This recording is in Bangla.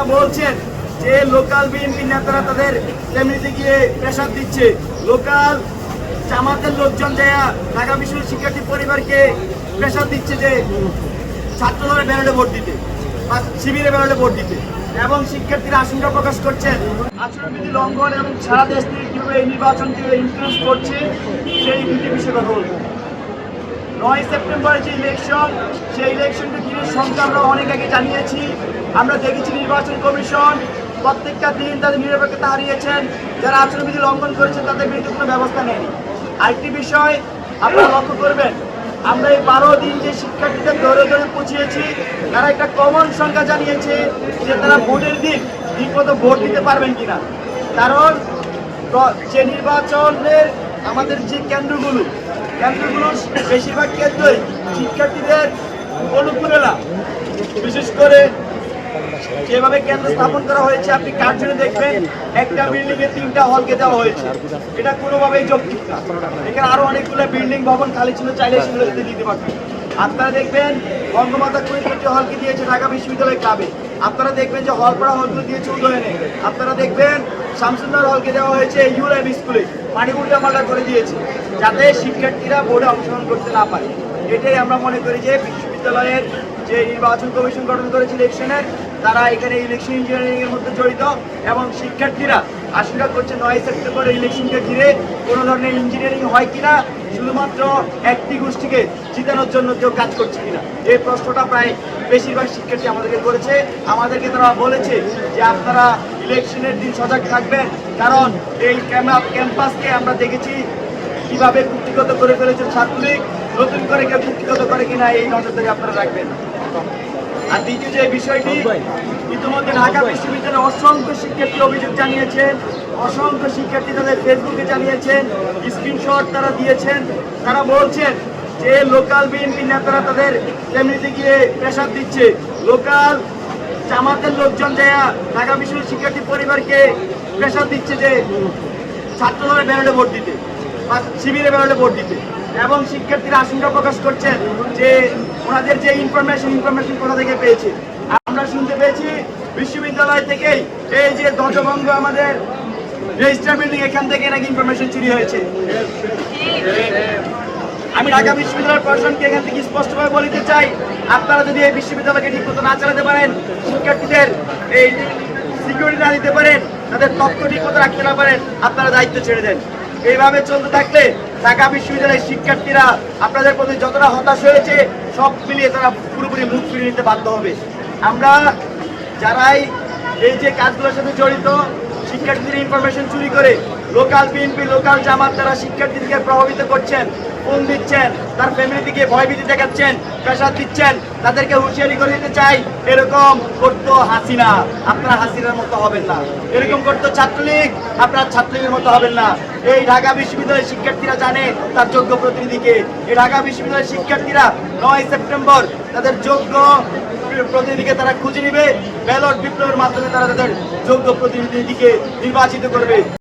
তারা বলছেন যে লোকাল বিএনপি নেতারা তাদের ফ্যামিলিতে গিয়ে প্রেশার দিচ্ছে। লোকাল জামাতের লোকজন যায় ঢাকা বিশ্ববিদ্যালয় শিক্ষার্থী পরিবারকে প্রেশার দিচ্ছে যে ছাত্রদলের ব্যালটে ভোট দিতে বা শিবিরে ব্যালটে ভোট দিতে। এবং শিক্ষার্থীরা আশঙ্কা প্রকাশ করছেন, আচরণবিধি লঙ্ঘন এবং সারা দেশ থেকে কীভাবে এই নির্বাচনকে ইনফ্লুয়েন্স করছে, সেই দুটি বিষয়ে কথা বলব। নয় সেপ্টেম্বরে যে ইলেকশন সেই ইলেকশনকে ঘিরে সংখ্যা আমরা অনেক আগে জানিয়েছি। আমরা দেখেছি নির্বাচন কমিশন প্রত্যেকটা দিন তাদের নিরপেক্ষতা হারিয়েছেন, যারা আচরণবিধি লঙ্ঘন করেছেন তাদের বিরুদ্ধে কোনো ব্যবস্থা নেয়নি। আরেকটি বিষয় আপনারা লক্ষ্য করবেন, আমরা এই বারো দিন যে শিক্ষার্থীদের ধরে ধরে পৌঁছিয়েছি, তারা একটা কমন সংখ্যা জানিয়েছে যে তারা ভোটের দিন ঠিকমতো ভোট দিতে পারবেন কিনা। কারণ যে নির্বাচনের আমাদের যে কেন্দ্রগুলো কেন্দ্রগুলো বেশিরভাগ কেন্দ্রই শিক্ষার্থীদের অনুকূলে বিশেষ করে যেভাবে কেন্দ্র স্থাপন করা হয়েছে, আপনি কার্যনে দেখবেন? একটা বিল্ডিং এ তিনটা হলকে দেওয়া হয়েছে। এটা কোনোভাবেই যৌক্তিক এখানে আরও অনেকগুলো বিল্ডিং ভবন খালি ছিল, চাইলে সেগুলো যদি দিতে পারতেন। আপনারা দেখবেন, বঙ্গমাতা কুড়িটি হলকে দিয়েছে? ঢাকা বিশ্ববিদ্যালয় ক্লাবে আপনারা দেখবেন যে হলপাড়া হলগুলো দিয়েছে উদয়নে। আপনারা দেখবেন শামসুন্দর হলকে দেওয়া হয়েছে ইউরাইম স্কুলে পানি উল্টা পাল্টা করে দিয়েছে। যাতে শিক্ষার্থীরা বোর্ডে অংশগ্রহণ করতে না পারে। এটাই আমরা মনে করি যে বিশ্ববিদ্যালয়ের যে নির্বাচন কমিশন গঠন করেছে ইলেকশনের, তারা এখানে ইলেকশন ইঞ্জিনিয়ারিং এর মধ্যে জড়িত এবং শিক্ষার্থীরা আশঙ্কা করছে নয় সেপ্টেম্বর ইলেকশনকে ঘিরে কোনো ধরনের ইঞ্জিনিয়ারিং হয় কিনা, শুধুমাত্র একটি গোষ্ঠীকে জিতানোর জন্য কেউ কাজ করছে কিনা। এই প্রশ্নটা প্রায় বেশিরভাগ শিক্ষার্থী আমাদেরকে করেছে। আমাদেরকে তারা বলেছে যে আপনারা ইলেকশনের দিন সজাগ থাকবেন, কারণ এই ক্যাম্প ক্যাম্পাসকে আমরা দেখেছি কীভাবে কুক্ষিগত করে ফেলেছে ছাত্রলীগ। নতুন করে কেউ কুক্ষিগত করে কিনা এই নজরদারি আপনারা রাখবেন। আর দ্বিতীয় যে বিষয়টি ইতিমধ্যে ঢাকা বিশ্ববিদ্যালয়ের অসংখ্য শিক্ষার্থী অভিযোগ জানিয়েছেন অসংখ্য শিক্ষার্থী তাদের ফেসবুকে জানিয়েছেন স্ক্রিনশট তারা দিয়েছেন। তারা বলছেন যে লোকাল বিএনপি নেতারা তাদের ফ্যামিলিতে গিয়ে প্রেশার দিচ্ছে। লোকাল জামাতের লোকজন যায় ঢাকা বিশ্ববিদ্যালয়ের শিক্ষার্থী পরিবারকে প্রেশার দিচ্ছে যে ছাত্রদলের ব্যালটে ভোট দিতে বা শিবিরে ব্যালটে ভোট দিতে। এবং শিক্ষার্থীরা আশঙ্কা প্রকাশ করছেন যে ওনাদের যে ইনফরমেশন ইনফরমেশন কোথা থেকে পেয়েছে। আমরা শুনতে পেয়েছি বিশ্ববিদ্যালয় থেকেই এই যে ধ্বজভঙ্গ আমাদের রেজিস্টার বিল্ডিং এখান থেকে নাকি ইনফরমেশন চুরি হয়েছে। আমি ঢাকা বিশ্ববিদ্যালয়ের প্রশাসনকে এখান থেকে স্পষ্টভাবে বলতে চাই, আপনারা যদি এই বিশ্ববিদ্যালয়কে ঠিক মতো না চালাতে পারেন, শিক্ষার্থীদের এই সিকিউরিটি না দিতে পারেন, তাদের তথ্য ঠিক মতো রাখতে না পারেন, আপনারা দায়িত্ব ছেড়ে দেন। এইভাবে চলতে থাকলে ঢাকা বিশ্ববিদ্যালয়ের শিক্ষার্থীরা আপনাদের প্রতি যতটা হতাশ হয়েছে, সব মিলিয়ে তারা পুরোপুরি মুখ ফিরিয়ে নিতে বাধ্য হবে। আমরা যারাই এই যে কাজগুলোর সাথে জড়িত শিক্ষার্থীদের ইনফরমেশন চুরি করে লোকাল বিএনপি লোকাল জামাত তারা শিক্ষার্থীদেরকে প্রভাবিত করছেন ফোন দিচ্ছেন, তার ফ্যামিলি থেকে ভয়ভীতি দেখাচ্ছেন প্রেশার দিচ্ছেন, তাদেরকে হুঁশিয়ারি করে দিতে চাই, এরকম করতো হাসিনা। আপনারা হাসিনার মতো হবেন না। এরকম করতো ছাত্রলীগ, আপনার ছাত্রলীগের মতো হবেন না। এই ঢাকা বিশ্ববিদ্যালয়ের শিক্ষার্থীরা জানে তার যোগ্য প্রতিনিধিকে। এই ঢাকা বিশ্ববিদ্যালয়ের শিক্ষার্থীরা নয় সেপ্টেম্বর তাদের যোগ্য প্রতিনিধিকে তারা খুঁজে নিবে। ব্যালট বিপ্লবের মাধ্যমে তারা তাদের যোগ্য প্রতিনিধিকে নির্বাচিত করবে।